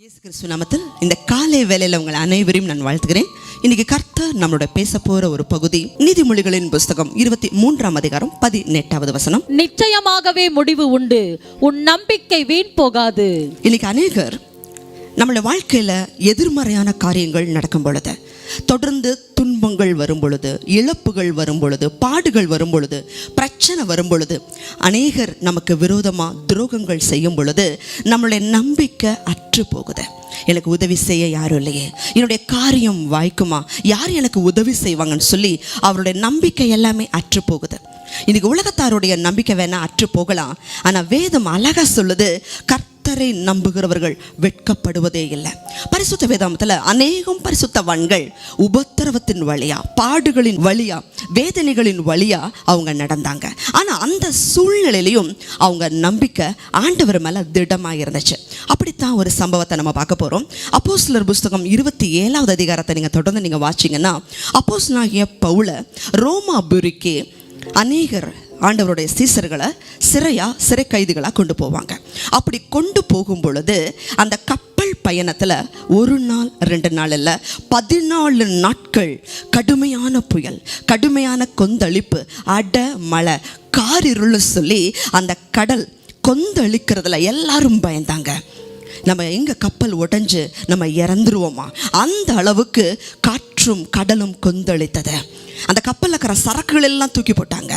இயேசு கிறிஸ்து நாமத்தில் இந்த காலை வேளையில் உங்கள் அனைவரையும் நான் வாழ்த்துகிறேன். இன்னைக்கு கர்த்தர் நம்மளோட பேச போற ஒரு பகுதி நீதிமொழிகளின் புஸ்தகம் இருபத்தி மூன்றாம் அதிகாரம் பதினெட்டாவது வசனம். நிச்சயமாகவே முடிவு உண்டு. உன் நம்பிக்கை வீண் போகாது. இன்னைக்கு அநேகர் நம்மளோட வாழ்க்கையில எதிர்மறையான காரியங்கள் நடக்கும் பொழுது தொடர்ந்து துன்பங்கள் வரும் பொழுது இழப்புகள் வரும் பொழுது பாடுகள் வரும் பொழுது பிரச்சனை வரும் பொழுது அநேகர் நமக்கு விரோதமா துரோகங்கள் செய்யும் பொழுது நம்மளுடைய நம்பிக்கை அற்று போகுது. எனக்கு உதவி செய்ய யாரும் இல்லையே. என்னுடைய காரியம் வாய்க்குமா? யார் எனக்கு உதவி செய்வாங்கன்னு சொல்லி அவருடைய நம்பிக்கை எல்லாமே அற்று போகுது. இன்னைக்கு உலகத்தாருடைய நம்பிக்கை வேணா அற்று போகலாம். ஆனா வேதம் அழகா சொல்லுது கர்த்தரை நம்புகிறவர்கள் வெட்கப்படுவதே இல்லை. பரிசுத்த வேதாமத்தில் அநேகம் பரிசுத்தவான்கள் உபத்திரவத்தின் வழியா பாடுகளின் வழியா வேதனைகளின் வழியா அவங்க நடந்தாங்க. ஆனா அந்த சூழ்நிலையிலையும் அவங்க நம்பிக்கை ஆண்டவர் மேல திடமா இருந்துச்சு. அப்படித்தான் ஒரு சம்பவத்தை நம்ம பார்க்க போறோம். அப்போஸ்லர் புஸ்தகம் இருபத்தி ஏழாவது அதிகாரத்தை நீங்க தொடர்ந்து நீங்க வாசிங்கன்னா அப்போஸ்தலனாகிய பவுல ரோமாபுரிக்கு அநேகர் ஆண்டவருடைய சீசர்களை சிறையாக சிறை கைதிகளாக கொண்டு போவாங்க. அப்படி கொண்டு போகும் பொழுது அந்த கப்பல் பயணத்தில் ஒரு நாள் ரெண்டு நாள் இல்லை பதினாலு நாட்கள் கடுமையான புயல் கடுமையான கொந்தளிப்பு அட மழை காரிருள்னு சொல்லி அந்த கடல் கொந்தளிக்கிறதுல எல்லாரும் பயந்தாங்க. நம்ம எங்கே கப்பல் உடைஞ்சு நம்ம இறந்துருவோமா? அந்த அளவுக்கு காற்றும் கடலும் கொந்தளித்தது. அந்த கப்பலில் இருக்கிற சரக்குகள் எல்லாம் தூக்கி போட்டாங்க.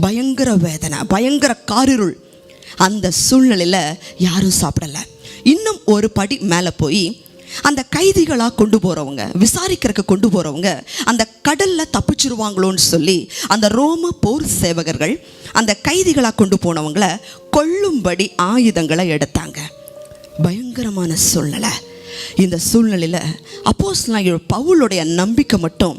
பயங்கர வேதனை பயங்கர காரிருள். அந்த சூழ்நிலையில் யாரும் சாப்பிடல. இன்னும் ஒரு படி மேலே போய் அந்த கைதிகளாக கொண்டு போகிறவங்க விசாரிக்கிறக்க கொண்டு போகிறவங்க அந்த கடலில் தப்பிச்சிருவாங்களோன்னு சொல்லி அந்த ரோம போர் சேவகர்கள் அந்த கைதிகளாக கொண்டு போனவங்களை கொள்ளும்படி ஆயுதங்களை எடுத்தாங்க. பயங்கரமான சூழ்நிலை. இந்த சூழ்நிலையில் அப்போஸ் பவுலுடைய நம்பிக்கை மட்டும்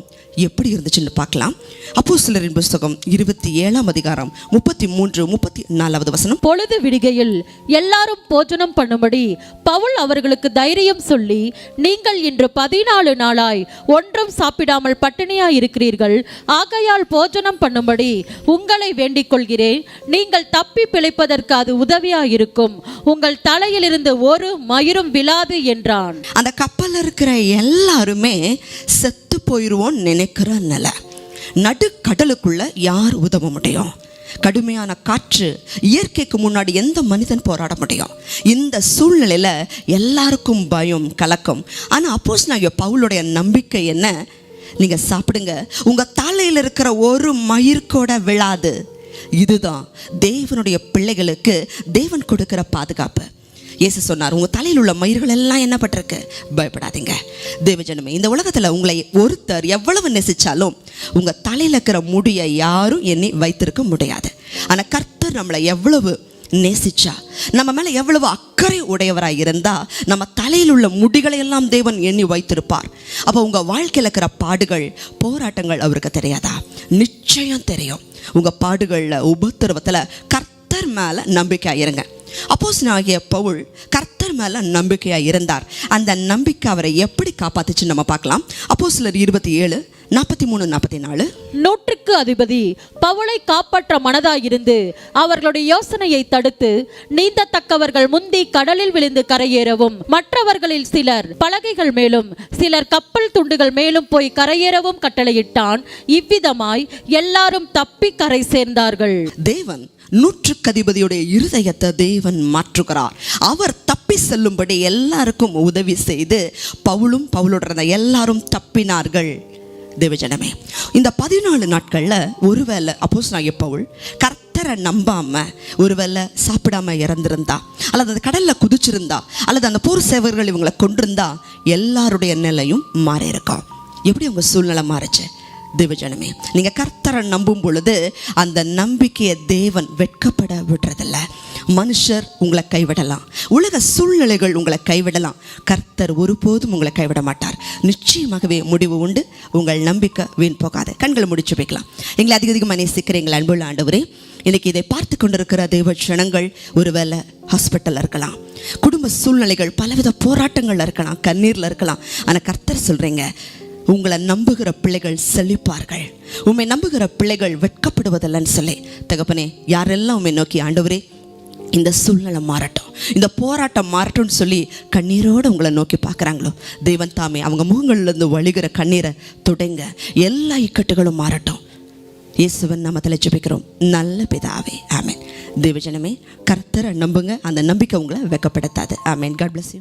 எப்படி இருந்துச்சுன்னு பார்க்கலாம். அப்போ சிலரின் புஸ்தகம் இருபத்தி ஏழாம் அதிகாரம் முப்பத்தி மூன்று முப்பத்தி நாலாவது வசனம். பொழுது விடுகையில் எல்லாரும் போஜனம் பண்ணும்படி பவுல் அவர்களுக்கு தைரியம் சொல்லி நீங்கள் இன்று பதினாலு நாளாய் ஒன்றும் சாப்பிடாமல் பட்டினியாய் இருக்கிறீர்கள். ஆகையால் போஜனம் பண்ணும்படி உங்களை வேண்டிக் கொள்கிறேன். நீங்கள் தப்பி பிழைப்பதற்கு அது உதவியாயிருக்கும். உங்கள் தலையிலிருந்து ஒரு மயிரும் விழாது என்றான். அந்த கப்பலில் இருக்கிற எல்லாருமே செத்து போயிடுவோன்னு நினைக்கிற நிலை. நடுக்கடலுக்குள்ள யார் உதவ முடியும்? கடுமையான காற்று இயற்கைக்கு முன்னாடி எந்த மனிதன் போராட முடியும்? இந்த சூழ்நிலையில் எல்லாருக்கும் பயம் கலக்கம். ஆனால் அப்போஸ் நான் பவுலுடைய நம்பிக்கை என்ன? நீங்கள் சாப்பிடுங்க. உங்கள் தலையில் இருக்கிற ஒரு மயிர் கூட விழாது. இதுதான் தேவனுடைய பிள்ளைகளுக்கு தேவன் கொடுக்கிற பாதுகாப்பு. இயேசு சொன்னார் உங்கள் தலையில் உள்ள மயிர்கள் எல்லாம் என்ன பட்டிருக்கு? பயப்படாதீங்க. தேவஜனமே இந்த உலகத்தில் உங்களை ஒருத்தர் எவ்வளவு நேசிச்சாலும் உங்கள் தலையில் இருக்கிற முடியை யாரும் எண்ணி வைத்திருக்க முடியாது. ஆனால் கர்த்தர் நம்மளை எவ்வளவு நேசிச்சா நம்ம மேலே எவ்வளவு அக்கறை உடையவராக இருந்தால் நம்ம தலையில் உள்ள முடிகளை எல்லாம் தேவன் எண்ணி வைத்திருப்பார். அப்போ உங்கள் வாழ்க்கையில் இருக்கிற பாடுகள் போராட்டங்கள் அவருக்கு தெரியாதா? நிச்சயம் தெரியும். உங்கள் பாடுகளில் உபத்திரவத்தில் கர்த்தர் மேலே நம்பிக்கையாக இருங்க. அப்போஸ் ஆகிய பவுல் கர்த்தர் மேல நம்பிக்கையாக இருந்தார். அந்த நம்பிக்கை அவரை எப்படி காப்பாத்துச்சுன்னு நம்ம பார்க்கலாம். அப்போ சிலர் இருபத்தி ஏழு நாற்பத்தி மூணு நாற்பத்தி நாலு. நூற்றுக்கு அதிபதி பவுலை காப்பாற்ற மனதாயிருந்து அவர்களுடைய யோசனையை தடுத்து நீந்தத்தக்கவர்கள் முந்தி கடலில் விழுந்து கரையேறவும் மற்றவர்களில் சிலர் பலகைகள் மேலும் சிலர் கப்பல் துண்டுகள் மேலும் போய் கரையேறவும் கட்டளையிட்டான். இவ்விதமாய் எல்லாரும் தப்பி கரை சேர்ந்தார்கள். தேவன் நூற்றுக்கதிபதியுடைய இருதயத்தை தேவன் மாற்றுகிறார். அவர் தப்பி செல்லும்படி எல்லாருக்கும் உதவி செய்து பவுலும் பவுலுடன் எல்லாரும் தப்பினார்கள். தேவஜனமே. இந்த பதினாலு நாட்களில் ஒருவேளை அப்போஸ் நான் எப்பவுள் கர்த்தரை நம்பாமல் ஒருவேளை சாப்பிடாம இறந்துருந்தா அல்லது அந்த கடலில் குதிச்சிருந்தா அல்லது அந்த போர் சேவர்கள் இவங்களை கொண்டிருந்தா எல்லாருடைய நிலையும் மாறி இருக்கும் எப்படி அவங்க சூழ்நிலை மாறுச்சு? தேவஜனமே நீங்கள் கர்த்தரை நம்பும் பொழுது அந்த நம்பிக்கையை தேவன் வெட்கப்பட விடுறதில்லை. மனுஷர் உங்களை கைவிடலாம். உலக சூழ்நிலைகள் உங்களை கைவிடலாம். கர்த்தர் ஒருபோதும் உங்களை கைவிட மாட்டார். நிச்சயமாகவே முடிவு உண்டு. உங்கள் நம்பிக்கை வீண் போகாது. கண்களை முடிச்சு வைக்கலாம். எங்களை அதிக அதிகமாக நேசிக்கிற எங்கள் அன்புள்ள ஆண்டவரே இன்னைக்கு இதை பார்த்து கொண்டிருக்கிற தெய்வ ஜனங்கள் ஒருவேளை ஹாஸ்பிட்டலில் இருக்கலாம். குடும்ப சூழ்நிலைகள் பலவித போராட்டங்களில் இருக்கலாம். கண்ணீரில் இருக்கலாம். ஆனால் கர்த்தர் சொல்கிறீங்க உங்களை நம்புகிற பிள்ளைகள் செழிப்பார்கள். உண்மை நம்புகிற பிள்ளைகள் வெட்கப்படுவதில்லைன்னு சொல்லி. தகப்பனே யாரெல்லாம் உண்மை நோக்கி ஆண்டவரே இந்த சூழ்நிலை மாறட்டும். இந்த போராட்டம் மாறட்டும்னு சொல்லி கண்ணீரோடு உங்களை நோக்கி பார்க்குறாங்களோ? தெய்வன் தாமே அவங்க முகங்கள்லேருந்து வழிகிற கண்ணீரை தொடங்க. எல்லா இக்கட்டுகளும் மாறட்டும். இயேசுவன் நம்ம தலைச்சுப்பிக்கிறோம் நல்ல பிதாவே ஆமேன். தேவஜனமே கர்த்தரை நம்புங்க. அந்த நம்பிக்கை உங்களை வெக்கப்படுத்தாது. ஆமேன். God bless you